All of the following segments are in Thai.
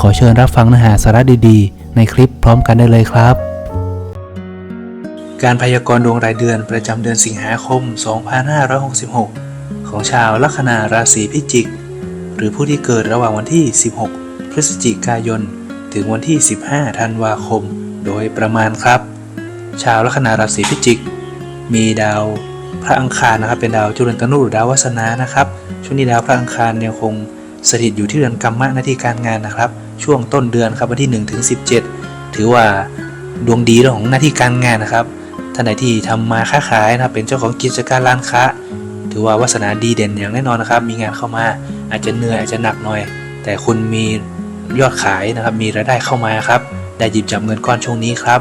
ขอเชิญรับฟังเนื้อหาสาระดีๆ ในคลิปพร้อมกันได้เลยครับ การพยากรณ์ดวงรายเดือนประจำเดือนสิงหาคม 2566 ของชาวลัคนาราศีพิจิก หรือผู้ที่เกิดระหว่างวันที่ 16 พฤศจิกายน ถึงวันที่ 15 ธันวาคม โดยประมาณครับ ชาวลัคนาราศีพิจิก มีดาวพระอังคารนะครับ เป็นดาวจุลตนุหรือดาววัสนานะครับ ช่วงนี้ดาวพระอังคารยังคงสถิตอยู่ที่เรือนกรรมะหน้าที่การงานนะครับ ช่วงต้นเดือนครับวันที่1ถึง17 ถือว่าดวงดีเรื่องของหน้าที่การงานนะครับท่านใดที่ทำมาค้าขายนะครับเป็นเจ้าของกิจการร้านค้า ถือว่าวาสนาดีเด่นอย่างแน่นอนนะครับ มีงานเข้ามาอาจจะเหนื่อยอาจจะหนักหน่อย แต่คุณมียอดขายนะครับมีรายได้เข้ามาครับได้หยิบจับเงินก้อนช่วงนี้ครับ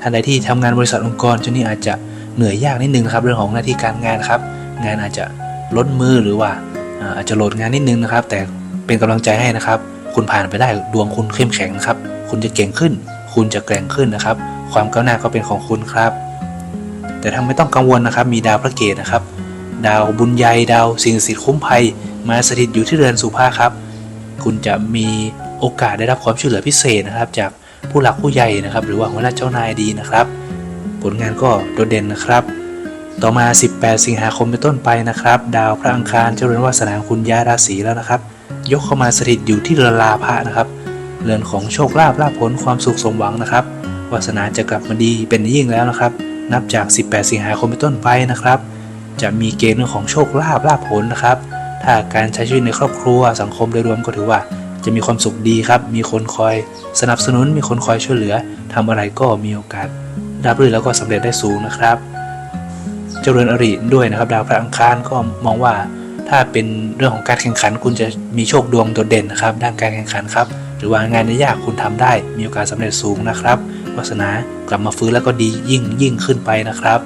ท่านใดที่ทำงานบริษัทองค์กรช่วงนี้อาจจะเหนื่อยยากนิดนึงนะครับเรื่องของหน้าที่การงานครับ งานอาจจะล้นมือหรือว่าอาจจะโหลดงานนิดนึงนะครับ แต่เป็นกำลังใจให้นะครับ คุณผ่านไปได้ดวงคุณเข้มแข็งนะครับ คุณจะเก่งขึ้น คุณจะแกร่งขึ้นนะครับ ความก้าวหน้าก็เป็นของคุณครับ แต่ทั้งไม่ต้องกังวลนะครับ มีดาวพระเกตนะครับ ดาวบุญใหญ่ดาวสิ่งศักดิ์สิทธิ์คุ้มภัย มาสถิตอยู่ที่เรือนสุภาครับ คุณจะมีโอกาสได้รับความช่วยเหลือพิเศษนะครับ จากผู้หลักผู้ใหญ่นะครับ หรือว่าหัวหน้าเจ้านายดีนะครับ ผลงานก็โดดเด่นนะครับ ต่อมา 18 สิงหาคมเป็นต้นไปนะครับ ดาวพระอังคารเจริญวาสนาของคุณย้ายราศีแล้วนะครับ ยกเข้ามาสถิตอยู่ที่เรือนลาภะนะครับ เรือนของโชคลาภลาภผลความสุขสมหวังนะครับวาสนาจะกลับมาดีเป็นยิ่งแล้วนะครับ นับจาก 18 สิงหาคมเป็นต้นไปนะครับ จะมีเกณฑ์เรื่องของโชคลาภลาภผลนะครับ ถ้าการใช้ชีวิตในครอบครัวสังคมโดยรวมก็ถือว่า จะมีความสุขดีครับ มีคนคอยสนับสนุน มีคนคอยช่วยเหลือทำอะไรก็มีโอกาสรับรื่นแล้วก็สำเร็จได้สูงนะครับ เจริญอริด้วยนะครับ ดาวพระอังคารก็มองว่า ถ้าเป็นเรื่องของการแข่งขัน คุณจะมีโชคดวงโดดเด่นนะครับ ด้านการแข่งขันครับ หรือว่างานยากคุณทำได้ มีโอกาสสำเร็จสูงนะครับวาสนากลับมาฟื้นแล้วก็ดียิ่งยิ่งขึ้นไปนะครับ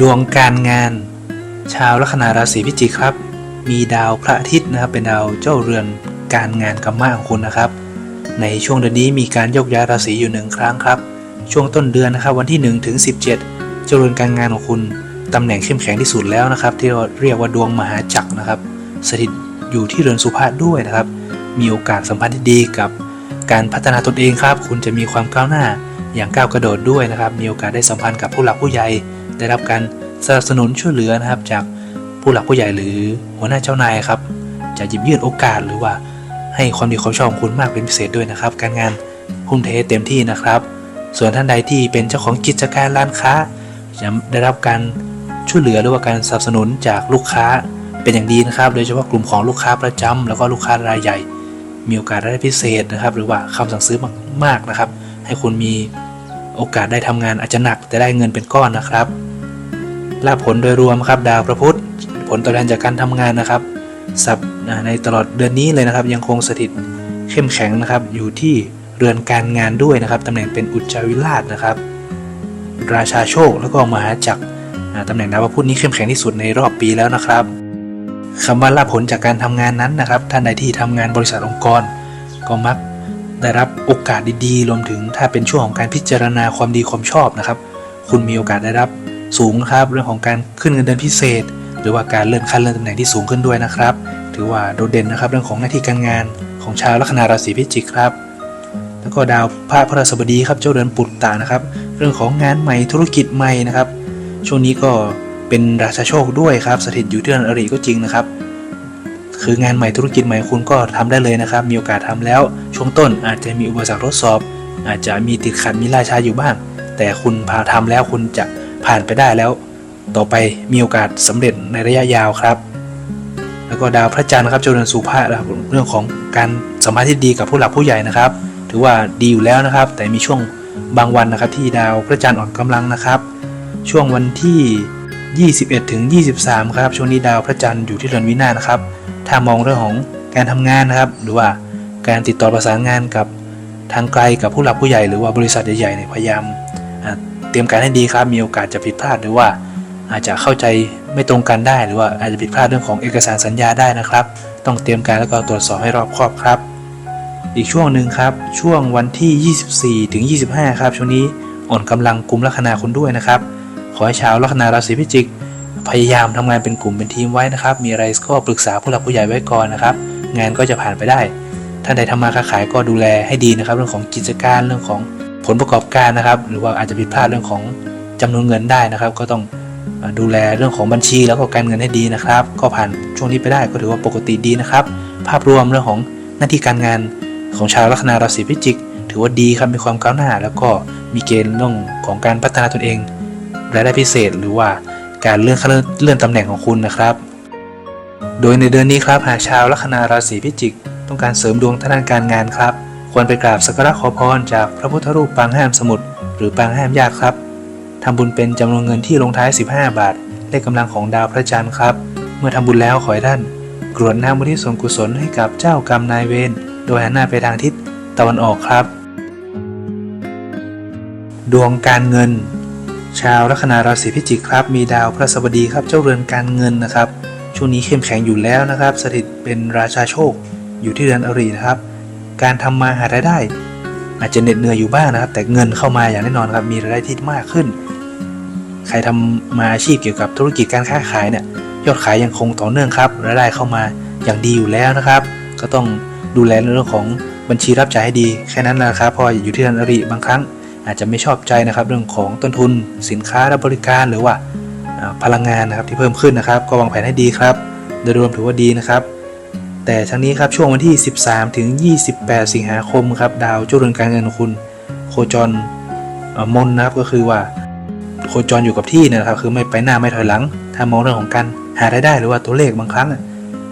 ดวงการงาน ชาวลัคนาราศีพิจิกครับ มีดาวพระอาทิตย์นะครับ เป็นดาวเจ้าเรือนการงานกรรมะของคุณนะครับ ในช่วงเดือนนี้มีการโยกย้ายราศีอยู่หนึ่งครั้งครับ ช่วงต้นเดือนนะครับวันที่1ถึง17 เจริญการงานของคุณ ตำแหน่งเข้มแข็งที่สุดแล้วนะครับ ที่เราเรียกว่าดวงมหาจักรนะครับ สถิตอยู่ที่เรือนสุภาพด้วยนะครับ มีโอกาสสัมพันธ์ที่ดีกับ การพัฒนาตนเองครับ คุณจะมีความก้าวหน้าอย่างก้าวกระโดดด้วยนะครับ มีโอกาสได้สัมพันธ์กับผู้หลักผู้ใหญ่ ได้รับการสนับสนุนช่วยเหลือนะครับ จากผู้หลักผู้ใหญ่หรือหัวหน้าเจ้านายครับ จะหยิบยื่นโอกาสหรือว่า ให้ความดีความชอบของคุณมากเป็นพิเศษด้วยนะครับ การงานพุ่มเทเต็มที่นะครับ ส่วนท่านใดที่เป็นเจ้าของกิจการร้านค้าจะได้รับการ ช่วยเหลือหรือว่าการสนับสนุนจากลูกค้าเป็นอย่างดีนะครับ โดยเฉพาะกลุ่มของลูกค้าประจำแล้วก็ลูกค้ารายใหญ่ มีโอกาสได้พิเศษนะครับ หรือว่าคำสั่งซื้อมากๆนะครับ ให้คุณมีโอกาสได้ทำงานอาจจะหนักแต่ได้เงินเป็นก้อนนะครับลาภผลโดยรวมครับ ดาวพระพุธผลตอบแทนจากการทำงานนะครับสับในตลอดเดือนนี้เลยนะครับ ยังคงสถิตเข้มแข็งนะครับ อยู่ที่เรือนการงานด้วยนะครับตำแหน่งเป็นอุจจาวิราชนะครับ ราชาโชคแล้วก็มหาจักร ตำแหน่งดาวพระพุธนี้เข้มแข็งที่สุดในรอบปีแล้วนะครับคำว่าลาภผลจากการทำงานนั้นนะครับ ท่านใดที่ทำงานบริษัทองค์กร ก็มักได้รับโอกาสดีๆ รวมถึงถ้าเป็นช่วงของการพิจารณาความดีความชอบนะครับ คุณมีโอกาสได้รับสูงครับ เรื่องของการขึ้นเงินเดือนพิเศษ หรือว่าการเลื่อนขั้นเลื่อนตำแหน่งที่สูงขึ้นด้วยนะครับ ถือว่าโดดเด่นนะครับ เรื่องของหน้าที่การงานของชาวลัคนาราศีพิจิกครับ แล้วก็ดาวพระพฤหัสบดีครับเจ้าเดือนปุตตะนะครับ เรื่องของงานใหม่ธุรกิจใหม่นะครับ ช่วงนี้ก็เป็นราชาโชคด้วยครับสถิตอยู่ที่เรือนอริก็จริงนะครับ คืองานใหม่ธุรกิจใหม่คุณก็ทำได้เลยนะครับ มีโอกาสทำแล้ว ช่วงต้นอาจจะมีอุปสรรคทดสอบ อาจจะมีติดขัดมีล่าช้าอยู่บ้าง แต่คุณพาทำแล้วคุณจะผ่านไปได้แล้ว ต่อไปมีโอกาสสำเร็จในระยะยาวครับ แล้วก็ดาวพระจันทร์ครับเจ้าเรือนสุภาพนะเรื่องของการสัมพันธ์ที่ดีกับผู้หลักผู้ใหญ่นะครับ ถือว่าดีอยู่แล้วนะครับ แต่มีช่วงบางวันนะครับที่ดาวพระจันทร์อ่อนกำลังนะครับ ช่วงวันที่ 21ถึง23 ครับ ช่วงนี้ดาวพระจันทร์อยู่ที่เรือนวินาศนะครับ ถ้ามองเรื่องของการทำงานนะครับ หรือว่าการติดต่อประสานงานกับทางไกลกับผู้หลักผู้ใหญ่หรือว่าบริษัทใหญ่ๆเนี่ยพยายามเตรียมการให้ดีครับ มีโอกาสจะผิดพลาดหรือว่าอาจจะเข้าใจไม่ตรงกันได้ หรือว่าอาจจะผิดพลาดเรื่องของเอกสารสัญญาได้นะครับ ต้องเตรียมการแล้วก็ตรวจสอบให้รอบคอบครับ อีกช่วงหนึ่งครับ ช่วงวันที่ 24ถึง25 ครับ ช่วงนี้อ่อนกำลังกลุ่มลัคนาคุณด้วยนะครับ ขอให้ชาวลัคนาราศีพิจิก พยายามทำงานเป็นกลุ่มเป็นทีมไว้นะครับ มีอะไรก็ปรึกษาผู้หลักผู้ใหญ่ไว้ก่อนนะครับ งานก็จะผ่านไปได้ ท่านใดทำมาค้าขายก็ดูแลให้ดีนะครับ เรื่องของกิจการเรื่องของผลประกอบการนะครับ หรือว่าอาจจะผิดพลาดเรื่องของจำนวนเงินได้นะครับ ก็ต้องดูแลเรื่องของบัญชีแล้วก็การเงินให้ดีนะครับ ก็ผ่านช่วงนี้ไปได้ก็ถือว่าปกติดีนะครับ ภาพรวมเรื่องของหน้าที่การงานของชาวลัคนาราศีพิจิก ถือว่าดีครับมีความก้าวหน้า แล้วก็มีเกณฑ์เรื่องของการพัฒนาตนเอง รายได้พิเศษ หรือว่าการเลื่อนขั้นเลื่อนตำแหน่งของคุณนะครับ โดยในเดือนนี้ครับหากชาวลัคนาราศีพิจิก ต้องการเสริมดวงทางด้านการงานครับ ควรไปกราบสักการะขอพรจากพระพุทธรูปปางห้ามสมุทรหรือปางห้ามยากครับทำบุญเป็นจำนวนเงินที่ลงท้าย 15 บาทเลขกำลังของดาวพระจันทร์ครับ เมื่อทำบุญแล้วขอให้ท่านกรวดน้ำบุญที่ส่วนกุศลให้กับเจ้ากรรมนายเวรโดยหันหน้าไปทางทิศตะวันออกครับ ดวงการเงิน ชาวลัคนาราศีพิจิกครับ มีดาวพระสบดีครับเจ้าเรือนการเงินนะครับ ช่วงนี้เข้มแข็งอยู่แล้วนะครับ สถิตเป็นราชาโชค อยู่ที่เรือนอรินะครับ การทำมาหารายได้ อาจจะเหน็ดเหนื่อยอยู่บ้างนะครับ แต่เงินเข้ามาอย่างแน่นอนครับ มีรายได้ที่มากขึ้น ใครทำมาอาชีพเกี่ยวกับธุรกิจการค้าขายเนี่ย ยอดขายยังคงต่อเนื่องครับ รายได้เข้ามาอย่างดีอยู่แล้วนะครับ ก็ต้องดูแลในเรื่องของบัญชีรับจ่ายให้ดี แค่นั้นแหละครับ พออยู่ที่เรือนอริบางครั้ง อาจจะไม่ชอบใจนะครับเรื่องของต้นทุนสินค้าและบริการหรือว่าพลังงานนะครับที่เพิ่มขึ้นนะครับ ก็วางแผนให้ดีครับ โดยรวมถือว่าดีนะครับ แต่ทั้งนี้ครับช่วงวันที่ 13 ถึง 28 สิงหาคมครับดาวเจ้าเรือนการเงินของคุณ โคจรเอ่อมนนะครับก็คือว่าโคจรอยู่กับที่นะครับ คือไม่ไปหน้าไม่ถอยหลัง ถ้ามองเรื่องของการหารายได้หรือว่าตัวเลขบางครั้ง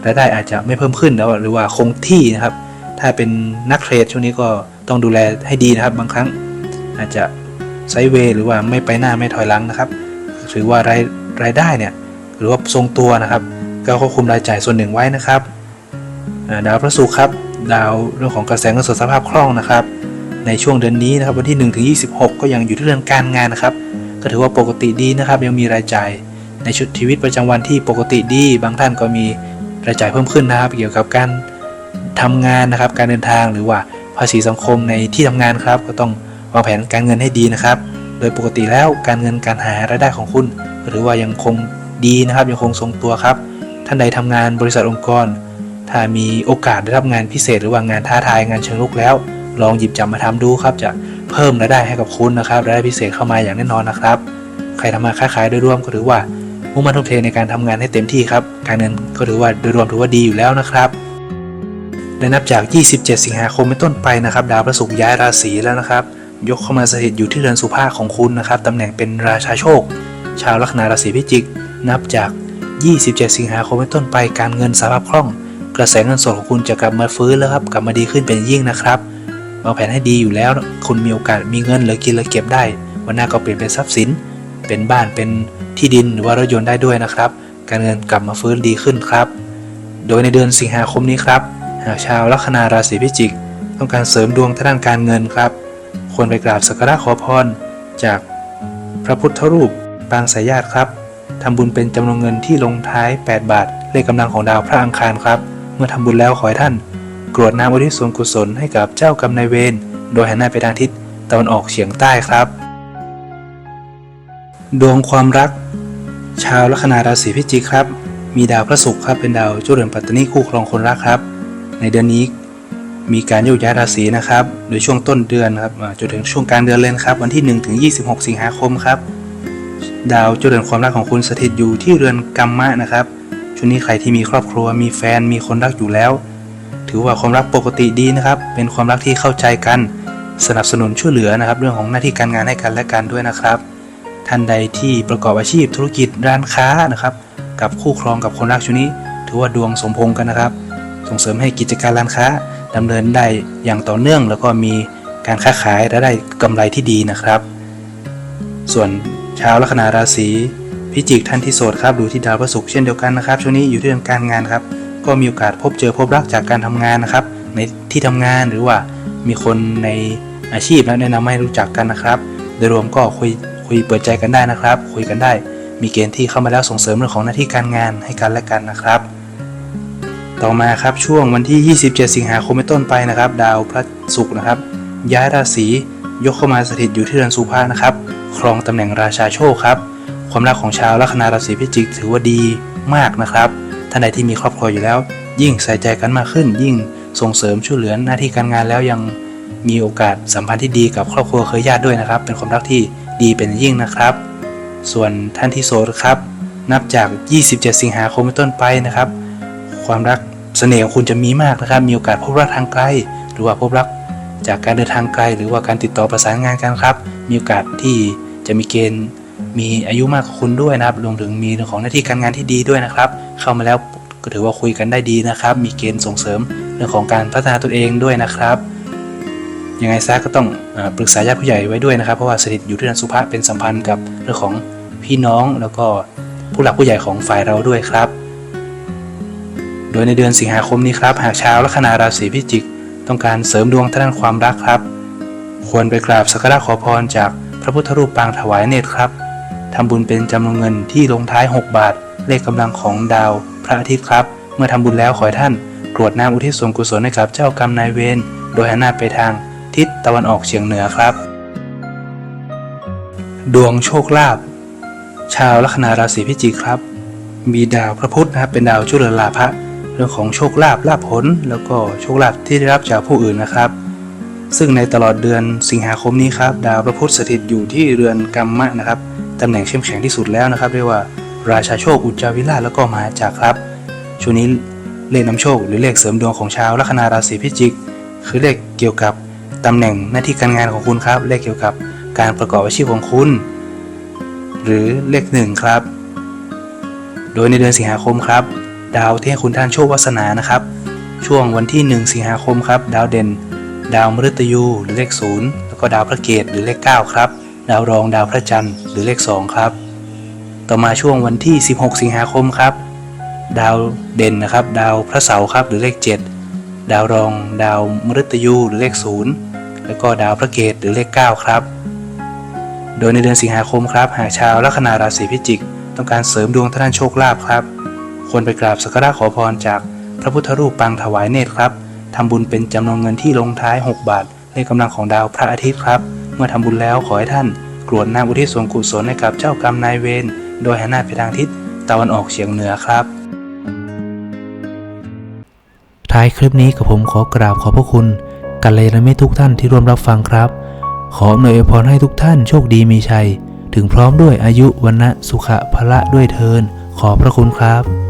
รายได้อาจจะไม่เพิ่มขึ้นแล้วหรือว่าคงที่นะครับ ถ้าเป็นนักเทรดช่วงนี้ก็ต้องดูแลให้ดีนะครับบางครั้ง อาจจะไซเวย์หรือว่าไม่ไปหน้าไม่ถอยหลังนะครับถือว่ารายรายได้เนี่ยหรือว่าทรงตัวนะครับ ก็ควบคุมรายจ่ายส่วนหนึ่งไว้นะครับดาวพระศุกร์ครับดาวเรื่องของกระแสเงินสดสภาพคล่องนะครับ ในช่วงเดือนนี้นะครับวันที่1ถึง26 ก็ยังอยู่ที่เรื่องการงานนะครับ ก็ถือว่าปกติดีนะครับ ยังมีรายจ่ายในชุดชีวิตประจำวันที่ปกติดี บางท่านก็มีรายจ่ายเพิ่มขึ้นนะครับ เกี่ยวกับการทำงานนะครับ การเดินทางหรือว่าภาษีสังคมในที่ทำงานครับ ก็ต้อง วางแผนการเงินให้ดีนะครับ โดยปกติแล้วการเงินการหารายได้ของคุณ หรือว่ายังคงดีนะครับยังคงทรงตัวครับ ท่านใดทำงานบริษัทองค์กร ถ้ามีโอกาสได้รับงานพิเศษ หรือว่างานท้าทายงานเชิงลุกแล้ว ลองหยิบจับมาทำดูครับจะเพิ่มรายได้ให้กับคุณนะครับรายได้พิเศษเข้ามาอย่างแน่นอนนะครับ ใครทำมาค้าขายโดยรวมก็ถือว่ามุ่งมั่นทุ่มเทในการทำงานให้เต็มที่ครับ การเงินก็ถือว่าโดยรวมถือว่าดีอยู่แล้วนะครับและนับจาก 27 สิงหาคมเป็นต้นไปนะครับ ดาวพระศุกร์ย้ายราศีแล้วนะครับ ยกเข้ามาสถิตอยู่ที่เรือนสุภาพของคุณนะครับตำแหน่งเป็นราชาโชค ชาวลัคนาราศีพิจิก นับจาก 27 สิงหาคมเป็นต้นไปการเงินสภาพคล่อง กระแสเงินสดของคุณจะกลับมาฟื้นแล้วครับกลับมาดีขึ้นเป็นยิ่งนะครับวางแผนให้ดีอยู่แล้ว คุณมีโอกาสมีเงินเหลือกินเหลือเก็บได้ วันหน้าก็เปลี่ยนเป็นทรัพย์สิน เป็นบ้านเป็นที่ดินหรือว่ารถยนต์ได้ด้วยนะครับ การเงินกลับมาฟื้นดีขึ้นครับ โดยในเดือนสิงหาคมนี้ครับหากชาวลัคนาราศีพิจิก ต้องการเสริมดวงทางด้านการเงินครับ ควรไปกราบสักการะขอพร จากพระพุทธรูปปางสายญาติครับทำบุญเป็นจำนวนเงินที่ลงท้าย 8 บาท เลขกำลังของดาวพระอังคารครับ เมื่อทำบุญแล้วขอให้ท่าน กรวดน้ำอุทิศส่วนกุศลให้กับเจ้ากรรมนายเวรโดยหันหน้าไปทางทิศตะวันออกเฉียงใต้ครับ ดวงความรัก ชาวลัคนาราศีพิจิกครับ มีดาวพระศุกร์ครับเป็นดาวเจ้าเรือนปัตตานีคู่ครองคนรักครับ ในเดือนนี้ มีการโยกย้ายราศีนะครับโดยช่วงต้นเดือนครับจนถึงช่วงกลางเดือนเลยนครับ วันที่ 1 ถึง 26 สิงหาคมครับ ดาวเจ้าเรือนความรักของคุณสถิตอยู่ที่เรือนกัมมะนะครับช่วงนี้ใครที่มีครอบครัวมีแฟนมีคนรักอยู่แล้ว ถือว่าความรักปกติดีนะครับ เป็นความรักที่เข้าใจกัน สนับสนุนช่วยเหลือนะครับ เรื่องของหน้าที่การงานให้กันและกันด้วยนะครับ ท่านใดที่ประกอบอาชีพธุรกิจร้านค้านะครับ กับคู่ครองกับคนรักช่วงนี้ ถือว่าดวงสมพงกันนะครับ ส่งเสริมให้กิจการร้านค้า ดำเนินได้อย่างต่อเนื่อง แล้วก็มีการค้าขายและได้กำไรที่ดีนะครับ ส่วนชาวลัคนาราศีพิจิกท่านที่โสดครับดูที่ดาวพฤหัสเช่นเดียวกันนะครับช่วงนี้อยู่ที่เรื่องการงานครับ ก็มีโอกาสพบเจอพบรักจากการทำงานนะครับ ในที่ทำงานหรือว่ามีคนในอาชีพแล้วแนะนำให้รู้จักกันนะครับ โดยรวมก็คุยคุยเปิดใจกันได้นะครับ คุยกันได้ มีเกณฑ์ที่เข้ามาแล้วส่งเสริมเรื่องของหน้าที่การงานให้กันและกันนะครับ ต่อมาครับช่วงวันที่ 27 สิงหาคมเป็นต้นไปนะครับ ดาวพระศุกร์นะครับ ย้ายราศียกเข้ามาสถิตอยู่ที่เรือนสุภานะครับครองตำแหน่งราชาโชคครับ ความรักของชาวลัคนาราศีพิจิกถือว่าดีมากนะครับท่านใดที่มีครอบครัวอยู่แล้ว ยิ่งใส่ใจกันมากขึ้น ยิ่งส่งเสริมช่วยเหลือหน้าที่การงานแล้วยังมีโอกาสสัมพันธ์ที่ดีกับครอบครัวเคยญาติด้วยนะครับ เป็นความรักที่ดีเป็นยิ่งนะครับ ส่วนท่านที่โสดครับ นับจาก 27 สิงหาคมเป็นต้นไปนะครับ ความรักเสน่ห์ของคุณจะมีมากนะครับ มีโอกาสพบรักทางไกล หรือว่าพบรักจากการเดินทางไกล หรือว่าการติดต่อประสานงานกันครับ มีโอกาสที่จะมีเกณฑ์มีอายุมากกว่าคุณด้วยนะครับ รวมถึงมีเรื่องของหน้าที่การงานที่ดีด้วยนะครับ เข้ามาแล้วก็ถือว่าคุยกันได้ดีนะครับ มีเกณฑ์ส่งเสริมเรื่องของการพัฒนาตนเองด้วยนะครับยังไงซะก็ต้องอปรึกษาญาติผู้ใหญ่ไว้ด้วยนะครับ เพราะว่าสถิตอยู่ที่นันสุภาเป็นสัมพันธ์กับเรื่องของพี่น้องแล้วก็ผู้หลักผู้ใหญ่ของฝ่ายเราด้วยครับ โดยในเดือนสิงหาคมนี้ครับ หากชาวลัคนาราศีพิจิก ต้องการเสริมดวงทางด้านความรักครับ ควรไปกราบสักการะขอพรจากพระพุทธรูปปางถวายเนตรครับทำบุญเป็นจำนวนเงินที่ลงท้าย 6 บาท เลขกำลังของดาว พระอาทิตย์ครับ เมื่อทำบุญแล้วขอให้ท่านกรวดน้ำอุทิศส่วนกุศลให้กับเจ้ากรรมนายเวรโดยหันหน้าไปทางทิศตะวันออกเฉียงเหนือครับ ดวงโชคลาภชาวลัคนาราศีพิจิกครับ มีดาวพระพุธนะครับเป็นดาวจุลลาภะ เรื่องของโชคลาภลาภผล แล้วก็โชคลาภที่ได้รับจากผู้อื่นนะครับ ซึ่งในตลอดเดือนสิงหาคมนี้ครับดาวพระพุธสถิตอยู่ที่เรือนกรรมะนะครับตำแหน่งเข้มแข็งที่สุดแล้วนะครับเรียกว่าราชาโชคอุจจาวิลาแล้วก็มหาจักรครับช่วงนี้เลขนำโชคหรือเลขเสริมดวงของชาวลัคนาราศีพิจิก คือเลขเกี่ยวกับตำแหน่งหน้าที่การงานของคุณครับ เลขเกี่ยวกับการประกอบอาชีพของคุณ หรือเลขหนึ่งครับ โดยในเดือนสิงหาคมครับ ดาวที่ให้คุณท่านโชควาสนานะครับ ช่วงวันที่ 1 สิงหาคมครับ ดาวเด่น ดาวมฤตยูหรือเลข 0 แล้วก็ดาวพระเกตหรือเลข 9 ครับ ดาวรองดาวพระจันทร์หรือเลข 2 ครับ ต่อมาช่วงวันที่ 16 สิงหาคมครับ ดาวเด่นนะครับ ดาวพระเสาร์ครับหรือเลข 7 ดาวรอง ดาวมฤตยูหรือเลข 0 แล้วก็ดาวพระเกตหรือเลข 9 ครับ โดยในเดือนสิงหาคมครับ หากชาวลัคนาราศีพิจิก ต้องการเสริมดวงทางด้านโชคลาภครับ ควรไปกราบสักการะขอพรจากพระพุทธรูปปางถวายเนตรครับทำบุญเป็นจำนวนเงินที่ลงท้าย 6 บาทเลขกำลังของดาวพระอาทิตย์ครับ เมื่อทำบุญแล้วขอให้ท่านกรวดน้ำอุทิศส่วนกุศลให้กับเจ้ากรรมนายเวรโดยหันหน้าไปทางทิศตะวันออกเฉียงเหนือครับ ท้ายคลิปนี้กับผมขอกราบขอบพระคุณกัลยาณมิตรทุกท่านที่ร่วมรับฟังครับ ขออำนวยพรให้ทุกท่านโชคดีมีชัย ถึงพร้อมด้วยอายุวันนะสุขะพละด้วยเทินขอพระคุณครับ